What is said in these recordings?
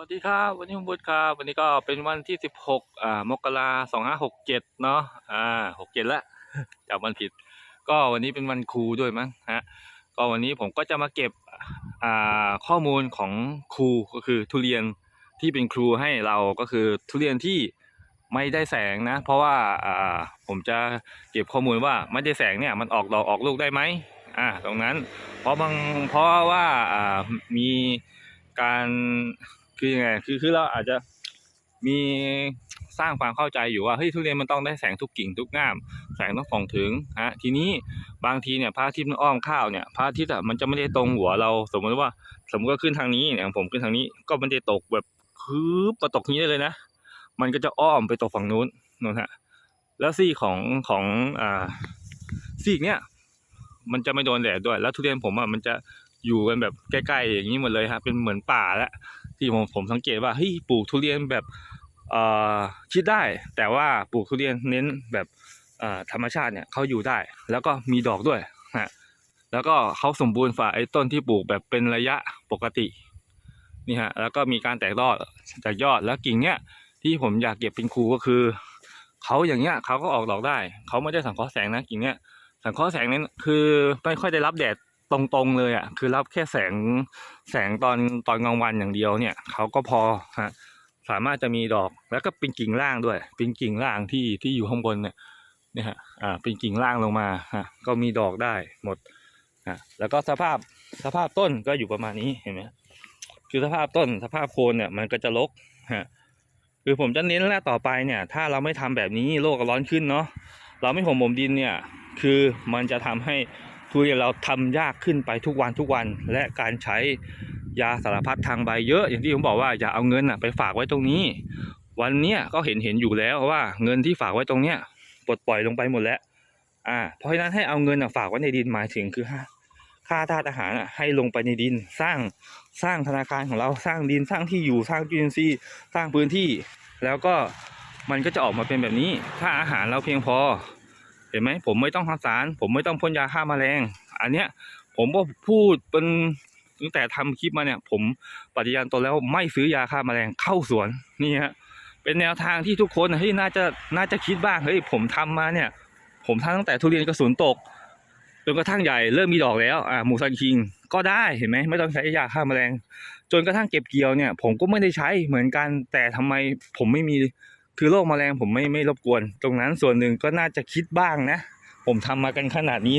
สวัสดีครับวันนี้ผมบุตรครับวันนี้ก็เป็นวันที่สิบหกอ่ามกราสองห้าหกเจ็ดเนาะอ่าหกเจ็ดละจำวันผิด ก็วันนี้เป็นวันครูด้วยมั้งฮะก็วันนี้ผมก็จะมาเก็บอ่าข้อมูลของครูก็คือทุเรียนที่เป็นครูให้เราก็คือทุเรียนที่ไม่ได้แสงนะ เพราะว่าอ่าผมจะเก็บข้อมูลว่าไม่ได้แสงเนี่ยมันออกดอกออกลูกได้ไหมอ่าตรงนั้นเพราะบางเพราะว่าอ่ามีการ คือยังไงคือคือเราอาจจะมีสร้างความเข้าใจอยู่ว่าเฮ้ยทุเรียนมันต้องได้แสงทุกกิ่งทุกง่าม แสงต้องส่องถึงฮะทีนี้บางทีเนี่ยพระอาทิตย์มันอ้อมข้าวเนี่ยพระอาทิตย์อะมันจะไม่ได้ตรงหัวเรา สมมติว่าสมมติว่าขึ้นทางนี้เนี่ยผมขึ้นทางนี้ก็ม่ได้ตกแบบคืบมาตกนี้ได้เลยนะ มันก็จะอ้อมไปตกฝั่งนู้นนู่นฮะแล้วซี่ของของอ่าซีกเนี่ยมันจะไม่โดนแดดด้วยแล้วทุเรียนผมอะมันจะ อยู่กันแบบใกล้ๆอย่างนี้หมดเลยครับเป็นเหมือนป่าแล้วที่ผมผมสังเกตว่าเฮ้ยปลูกทุเรียนแบบเอ่อคิดได้ แต่ว่าปลูกทุเรียนเน้นแบบเอ่อธรรมชาติเนี่ยเขาอยู่ได้ แล้วก็มีดอกด้วยฮะแล้วก็เขาสมบูรณ์ฝ่าไอ้ต้นที่ปลูกแบบเป็นระยะปกตินี่ฮะแล้วก็มีการแตกยอดจากยอดแล้วกิ่งเนี้ยที่ผมอยากเก็บเป็นครูก็คือเขาอย่างเงี้ยเขาก็ออกดอกได้เขาไม่ได้สังเคราะห์แสงนะกิ่งเนี้ยสังเคราะห์แสงนั้นคือไม่ค่อยได้รับแดด ตรงๆเลยอะคือรับแค่แสงแสงตอนตอนกลางวันอย่างเดียวเนี่ยเขาก็พอฮะสามารถจะมีดอกแล้วก็เป็นกิ่งล่างด้วย เป็นกิ่งล่างที่ที่อยู่ข้างบนเนี่ยเนี่ยฮะอ่าเป็นกิ่งล่างลงมาฮะก็มีดอกได้หมดฮะแล้วก็สภาพสภาพต้นก็อยู่ประมาณนี้เห็นไหมคือสภาพต้นสภาพโคนเนี่ยมันก็จะรกฮะคือผมจะเน้นแล้วต่อไปเนี่ย ถ้าเราไม่ทำแบบนี้โลกก็ร้อนขึ้นเนาะเราไม่ห่มบ่มดินเนี่ย คือมันจะทำให้ ทุเรียนเราทำยากขึ้นไปทุกวันทุกวัน และการใช้ยาสารพัดทางใบเยอะ อย่างที่ผมบอกว่าอย่าเอาเงินไปฝากไว้ตรงนี้ วันเนี้ยก็เห็นเห็นอยู่แล้วว่าเงินที่ฝากไว้ตรงเนี้ยปลดปล่อยลงไปหมดแล้วอ่าเพราะฉะนั้นให้เอาเงินฝากไว้ในดินหมายถึงคือค่าค่าธาตุอาหารให้ลงไปในดินสร้างสร้างธนาคารของเราสร้างดินสร้างที่อยู่สร้างจุลินทรีย์สร้างพื้นที่ แล้วก็มันก็จะออกมาเป็นแบบนี้ ถ้าอาหารเราเพียงพอ เห็นไหมผมไม่ต้องทำสาร ผมไม่ต้องพ่นยาฆ่าแมลง อันเนี้ยผมก็พูดเป็นตั้งแต่ทำคลิปมาเนี่ย ผมปฏิญาณตนแล้วไม่ซื้อยาฆ่าแมลงเข้าสวนนี่ฮะเป็นแนวทางที่ทุกคนเฮ้ยน่าจะน่าจะคิดบ้างเฮ้ยผมทำมาเนี่ย ผมทำตั้งแต่ทุเรียนกระสุนตกจนกระทั่งใหญ่เริ่มมีดอกแล้วอ่ามูซันคิงก็ได้เห็นไหมไม่ต้องใช้ยาฆ่าแมลง จนกระทั่งเก็บเกี่ยวเนี่ย ผมก็ไม่ได้ใช้เหมือนกันแต่ทำไมผมไม่มี คือโรคแมลงผมไม่ไม่รบกวน ตรงนั้นส่วนหนึ่งก็น่าจะคิดบ้างนะ ผมทำมากันขนาดนี้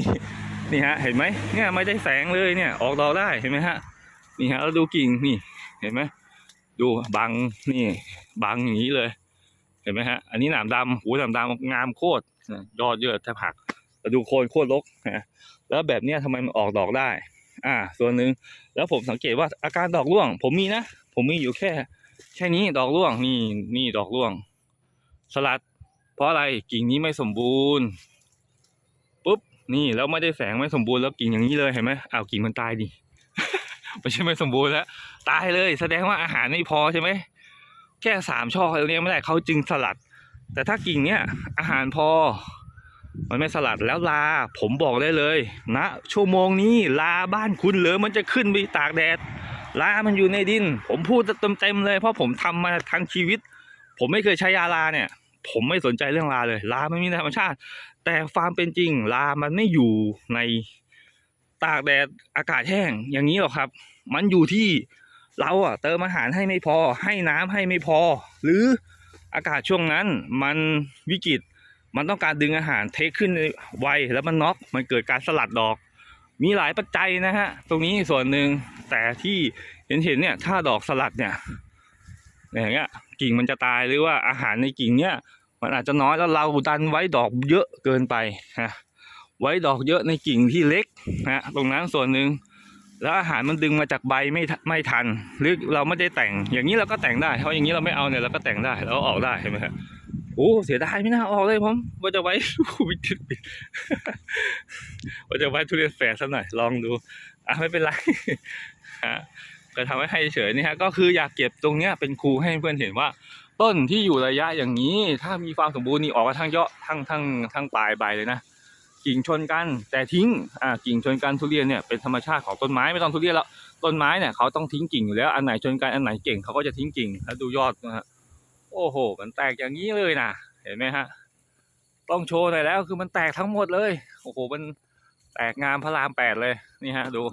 นี่ฮะ เห็นไหมเนี่ยไม่ได้แสงเลยเนี่ย ออกดอกได้เห็นไหมฮะ นี่ฮะแล้วดูกิ่งนี่ เห็นไหมดูบังนี่บังอย่างนี้เลย เห็นไหมฮะ อันนี้หนามดำหูหนามดำงามโคตรยอดเยอะแทบหักแล้วดูโคนโคตรรกนะแล้วแบบเนี้ยทำไมมันออกดอกได้ อ่า ส่วนหนึ่งแล้วผมสังเกตว่าอาการดอกร่วง ผมมีนะ ผมมีอยู่แค่ แค่นี้ดอกร่วงนี่นี่ดอกร่วง สลัด เพราะอะไรกิ่งนี้ไม่สมบูรณ์ปุ๊บนี่แล้วไม่ได้แสงไม่สมบูรณ์แล้วกิ่งอย่างนี้เลยเห็นไหมอ้าวกิ่งมันตายดิไม่ใช่ไม่สมบูรณ์แล้ว ตายเลย แสดงว่าอาหารไม่พอใช่ไหมแค่สามช่อเขาเลี้ยงไม่ได้เขาจึงสลัด แต่ถ้ากิ่งเนี้ยอาหารพอ มันไม่สลัดแล้วลา ผมบอกได้เลยนะชั่วโมงนี้ลาบ้านคุณเหลือมันจะขึ้นไปตากแดดลามันอยู่ในดิน ผมพูดเต็มๆเลยเพราะผมทำมาทั้งชีวิต ผมไม่เคยใช้ยาลาเนี่ย ผมไม่สนใจเรื่องลาเลย ลามันมีในธรรมชาติ แต่ความเป็นจริงลามันไม่อยู่ในตากแดดอากาศแห้งอย่างนี้หรอกครับ มันอยู่ที่เราอะเติมอาหารให้ไม่พอ ให้น้ำให้ไม่พอ หรืออากาศช่วงนั้นมันวิกฤตมันต้องการดึงอาหารเทคขึ้นไวแล้วมันน็อกมันเกิดการสลัดดอก มีหลายปัจจัยนะฮะ ตรงนี้ส่วนหนึ่งแต่ที่เห็นเห็นๆเนี่ยถ้าดอกสลัดเนี่ยอย่างเงี้ย กิ่งมันจะตายหรือว่าอาหารในกิ่งเนี่ยมันอาจจะน้อยแล้วเราดันไว้ดอกเยอะเกินไปฮะไว้ดอกเยอะในกิ่งที่เล็กฮะตรงนั้นส่วนหนึ่งแล้วอาหารมันดึงมาจากใบไม่ไม่ทัน หรือเราไม่ได้แต่ง อย่างนี้เราก็แต่งได้เพราะอย่างนี้เราไม่เอาเนี่ยเราก็แต่งได้เราออกได้เห็นไหมฮะโอ้เสียดายไม่น่าออกเลยผมว่าจะไว้วิกฤตว่าจะไว้ทุเรียนแฝดสักหน่อยลองดูอะไม่เป็นไรฮะ ก็ทำให้ให้เฉยนี่ฮะก็คืออยากเก็บตรงเนี้ยเป็นครูให้เพื่อนเห็นว่า ต้นที่อยู่ระยะอย่างนี้ ถ้ามีความสมบูรณ์นี่ออกมาทั้งยอดทั้งทั้งทั้งปลายใบเลยนะกิ่งชนกันแต่ทิ้งอ่ากิ่งชนกันทุเรียนเนี่ยเป็นธรรมชาติของต้นไม้ไม่ต้องทุเรียนแล้วต้นไม้เนี่ยเขาต้องทิ้งกิ่งอยู่แล้วอันไหนชนกันอันไหนเก่งเขาก็จะทิ้งกิ่งแล้วดูยอดนะฮะโอ้โห มันแตกอย่างนี้เลยนะเห็นไหมฮะต้องโชว์หน่อยแล้วคือมันแตกทั้งหมดเลยโอ้โหมันแตกงามพระรามแปดเลยนี่ฮะดู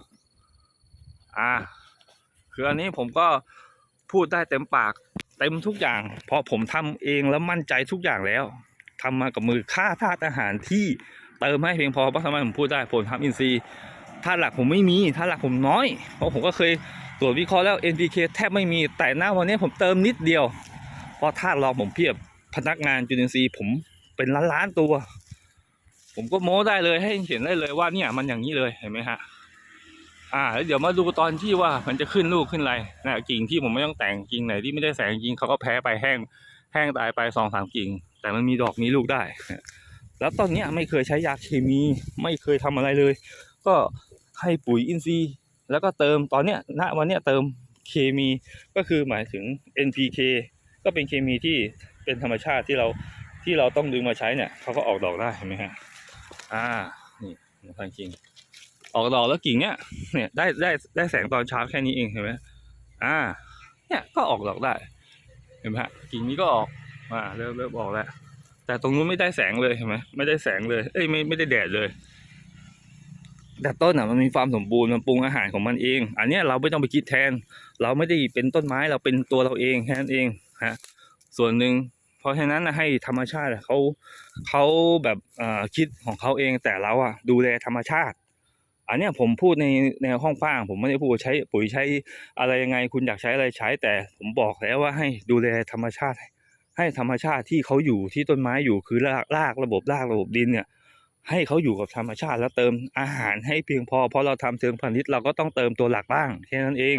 อ่า คืออันนี้ผมก็พูดได้เต็มปากเต็มทุกอย่าง เพราะผมทำเองแล้วมั่นใจทุกอย่างแล้วทำมากับมือค่าธาตุอาหารที่เติมให้เพียงพอเพราะทำไมผมพูดได้ผลทำอินทรีย์ธาตุหลักผมไม่มีธาตุหลักผมน้อย เพราะผมก็เคยตรวจวิเคราะห์แล้ว NPK แทบไม่มีแต่หน้าวันนี้ผมเติมนิดเดียวเพราะธาตุรองผมเพียบพนักงานจุลินทรีย์ผมเป็นล้านล้านตัว ผมก็โม้ได้เลยให้เห็นได้เลยว่าเนี่ยมันอย่างนี้เลยเห็นไหมฮะ อ่าแล้วเดี๋ยวมาดูตอนที่ว่ามันจะขึ้นลูกขึ้นอะไรนะกิ่งที่ผมไม่ต้องแต่งกิ่งไหนที่ไม่ได้แสงจริงเขาก็แพ้ไปแห้งแห้งตายไปสองสามกิ่ง แต่มันมีดอกมีลูกได้ แล้วตอนนี้ไม่เคยใช้ยาเคมีไม่เคยทำอะไรเลย ก็ให้ปุ๋ยอินทรีย์แล้วก็เติมตอนเนี้ยณวันเนี้ยเติมเคมีก็คือหมายถึง NPK ก็เป็นเคมีที่เป็นธรรมชาติที่เราที่เราต้องดึงมาใช้เนี่ยเขาก็ออกดอกได้เห็นไหมฮะอ่านี่พันกิ่ง ออกดอกแล้วกิ่งเนี้ยเนี่ยได้ได้ได้แสงตอนเช้าแค่นี้เองเห็นไหมอ่า เนี่ยก็ออกดอกได้ เห็นไหมฮะกิ่งนี้ก็ออกอ่าเริ่มเริ่มออกแล้วแต่ตรงนู้นไม่ได้แสงเลยเห็นไหมไม่ได้แสงเลยเอ้ยไม่ไม่ได้แดดเลยแต่ต้นอะมันมีความสมบูรณ์มันปรุงอาหารของมันเอง อันเนี้ยเราไม่ต้องไปคิดแทน เราไม่ได้เป็นต้นไม้เราเป็นตัวเราเองแค่นั้นเองฮะส่วนหนึ่งเพราะฉะนั้นนะให้ธรรมชาติเขาเขาแบบอ่าคิดของเขาเองแต่เราอะดูแลธรรมชาติ อันเนี้ยผมพูดในในห้องฟ้าง ผมไม่ได้พูดใช้ปุ๋ยใช้อะไรยังไง คุณอยากใช้อะไรใช้ แต่ผมบอกแล้วว่าให้ดูแลธรรมชาติ ให้ธรรมชาติที่เขาอยู่ที่ต้นไม้อยู่คือรากรากระบบรากระบบดินเนี่ย ให้เขาอยู่กับธรรมชาติแล้วเติมอาหารให้เพียงพอเพราะเราทำเชิงพาณิชย์เราก็ต้องเติมตัวหลักบ้างแค่นั้นเอง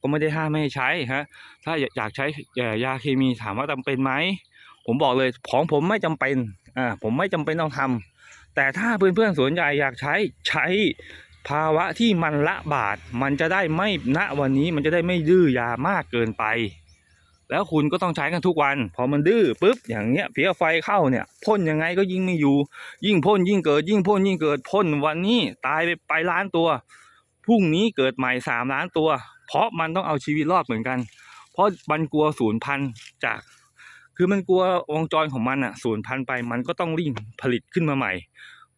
ก็ไม่ได้ห้ามไม่ให้ใช้ฮะถ้าอยากใช้ยาเคมีถามว่าจำเป็นไหมผมบอกเลยของผมไม่จำเป็นอ่าผมไม่จำเป็นต้องทำ แต่ถ้าเพื่อนๆสวนใหญ่อยากใช้ใช้ภาวะที่มันละบาดมันจะได้ไม่ณวันนี้มันจะได้ไม่ดื้อยามากเกินไป แล้วคุณก็ต้องใช้กันทุกวัน พอมันดื้อปุ๊บอย่างเงี้ยเพี้ยไฟเข้าเนี่ยพ่นยังไงก็ยิ่งไม่อยู่ ยิ่งพ่นยิ่งเกิด ยิ่งพ่นยิ่งเกิดพ่นวันนี้ตายไปไปล้านตัวพรุ่งนี้เกิดใหม่สามล้านตัว เพราะมันต้องเอาชีวิตรอดเหมือนกัน เพราะมันกลัวศูนย์พันจาก คือมันกลัววงจรของมันอะศูนย์พันธุ์ไปมันก็ต้องริ่งผลิตขึ้นมาใหม่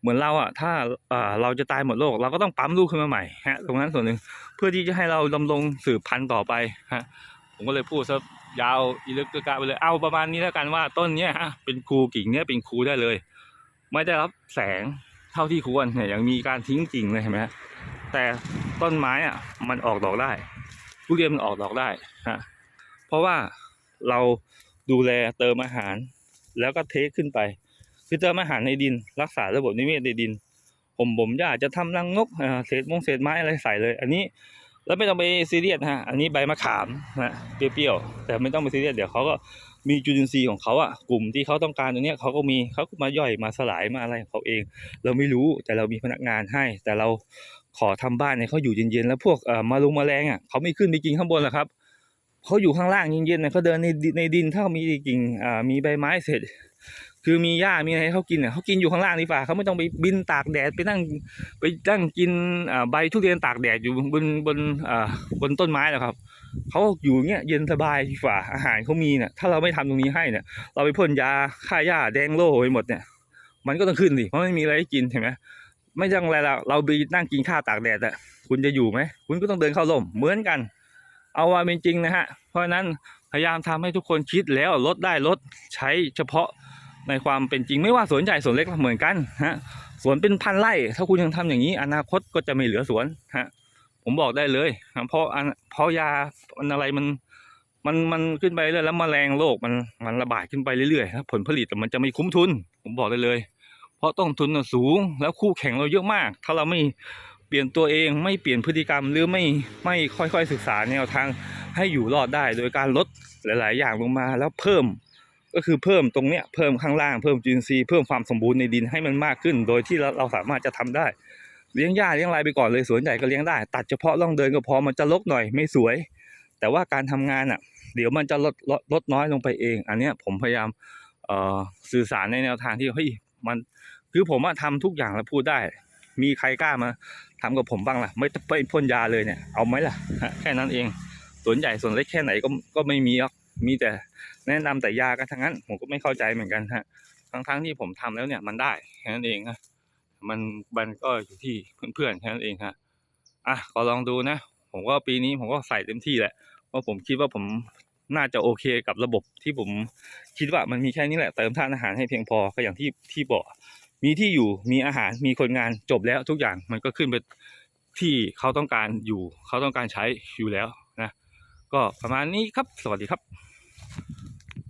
เหมือนเราอะถ้าเราจะตายหมดโลก เราก็ต้องปั๊มลูกขึ้นมาใหม่ฮะตรงนั้นส่วนหนึ่งเพื่อที่จะให้เราดำรงสืบพันธุ์ต่อไปฮะผมก็เลยพูดซะยาวอีลึกกะกะไปเลยเอาประมาณนี้แล้วกันว่าต้นเนี้ยฮะเป็นครูกิ่งเนี้ยเป็นครูได้เลย ไม่ได้รับแสงเท่าที่ควรเนี่ยยังมีการทิ้งกิ่งเลยเห็นไหมฮะแต่ต้นไม้อะมันออกดอกได้ทุเรียนมันออกดอกได้ฮะเพราะว่าเรา ดูแลเติมอาหาร แล้วก็เทคขึ้นไปคือเติมอาหารในดิน รักษาระบบนิเวศในดิน ผมผมอยากจะทำรังนกอ่าเศษมงเศษไม้อะไรใส่เลย อันนี้แล้วไม่ต้องไปซีเรียสฮะอันนี้ใบมะขามนะเปรี้ยวๆแต่ไม่ต้องไปซีเรียสเดี๋ยวเขาก็มีจุลินทรีย์ของเขาอะกลุ่มที่เขาต้องการตรงนี้เขาก็มีเขามาย่อยมาสลายมาอะไรของเขาเอง เราไม่รู้แต่เรามีพนักงานให้ แต่เราขอทำบ้านให้เขาอยู่เย็นๆแล้วพวกเอ่อมาลุงแมลงอะเขาไม่ขึ้นไปกินข้างบนหรอกครับ เขาอยู่ข้างล่างเย็นๆนะเขาเดินในในดินถ้ามีกิ่งอ่ามีใบไม้เสร็จ คือมีหญ้ามีอะไรให้เขากินเนี่ยเขากินอยู่ข้างล่างดีกว่าเขาไม่ต้องไปบินตากแดดไปนั่งไปนั่งกินอ่าใบทุเรียนตากแดดอยู่บนบนอ่าบนต้นไม้หรอกครับเขาอยู่เงี้ยเย็นสบายดีกว่าอาหารเขามีเนี่ยถ้าเราไม่ทำตรงนี้ให้เนี่ย เราไปพ่นยาฆ่าหญ้าแดงโล่ไปหมดเนี่ย มันก็ต้องขึ้นดิเพราะไม่มีอะไรให้กินเห็นไหมไม่ต้องไรเราเราไปนั่งกินข้าวตากแดดอะคุณจะอยู่ไหมคุณก็ต้องเดินเข้าร่มเหมือนกัน เอาว่าเป็นจริงนะฮะ เพราะฉะนั้นพยายามทำให้ทุกคนคิดแล้วลดได้ลดใช้เฉพาะในความเป็นจริงไม่ว่าสวนใหญ่สวนเล็กเหมือนกันฮะสวนเป็นพันไร่ถ้าคุณยังทำอย่างนี้ อนาคตก็จะไม่เหลือสวนฮะผมบอกได้เลยเพราะอันเพราะยามันอะไรมันมันมันขึ้นไปเรื่อยแล้วแมลงโรคมันมันระบาดขึ้นไปเรื่อยๆครับผลผลิตมันจะไม่คุ้มทุน ผมบอกได้เลย เพราะต้นทุนสูงแล้วคู่แข่งเราเยอะมาก ถ้าเราไม่ เปลี่ยนตัวเองไม่เปลี่ยนพฤติกรรมหรือไม่ไม่ค่อยๆศึกษาแนวทางให้อยู่รอดได้ โดยการลดหลาย ๆ อย่างลงมาแล้วเพิ่ม ก็คือเพิ่มตรงเนี้ยเพิ่มข้างล่างเพิ่มจุลินทรีย์เพิ่มความสมบูรณ์ในดินให้มันมากขึ้น โดยที่เราสามารถจะทำได้ เลี้ยงหญ้าเลี้ยงอะไรไปก่อนเลยสวนใหญ่ก็เลี้ยงได้ ตัดเฉพาะร่องเดินก็พอมันจะรกหน่อยไม่สวย แต่ว่าการทำงานอะ เดี๋ยวมันจะลดลดลดน้อยลงไปเอง อันเนี้ยผมพยายามสื่อสารในแนวทางที่เฮ้ยมันคือผมอะทำทุกอย่างแล้วพูดได้ มีใครกล้ามาทำกับผมบ้างล่ะ ไม่ไปพ่นยาเลยเนี่ย เอาไหมล่ะ แค่นั้นเอง ส่วนใหญ่ส่วนเล็กแค่ไหนก็ก็ไม่มีหรอก มีแต่แนะนำแต่ยากันทั้งนั้น ผมก็ไม่เข้าใจเหมือนกันฮะ ทั้งทั้งที่ผมทำแล้วเนี่ยมันได้แค่นั้นเองฮะ มันมันก็อยู่ที่เพื่อนๆแค่นั้นเองฮะ อะก็ลองดูนะ ผมก็ปีนี้ผมก็ใส่เต็มที่แหละ เพราะผมคิดว่าผมน่าจะโอเคกับระบบที่ผมคิดว่ามันมีแค่นี้แหละเติมธาตุอาหารให้เพียงพอก็อย่างที่ที่บอก มีที่อยู่มีอาหารมีคนงานจบแล้วทุกอย่างมันก็ขึ้นไปที่เขาต้องการอยู่ เขาต้องการใช้อยู่แล้วนะ ก็ประมาณนี้ครับ สวัสดีครับ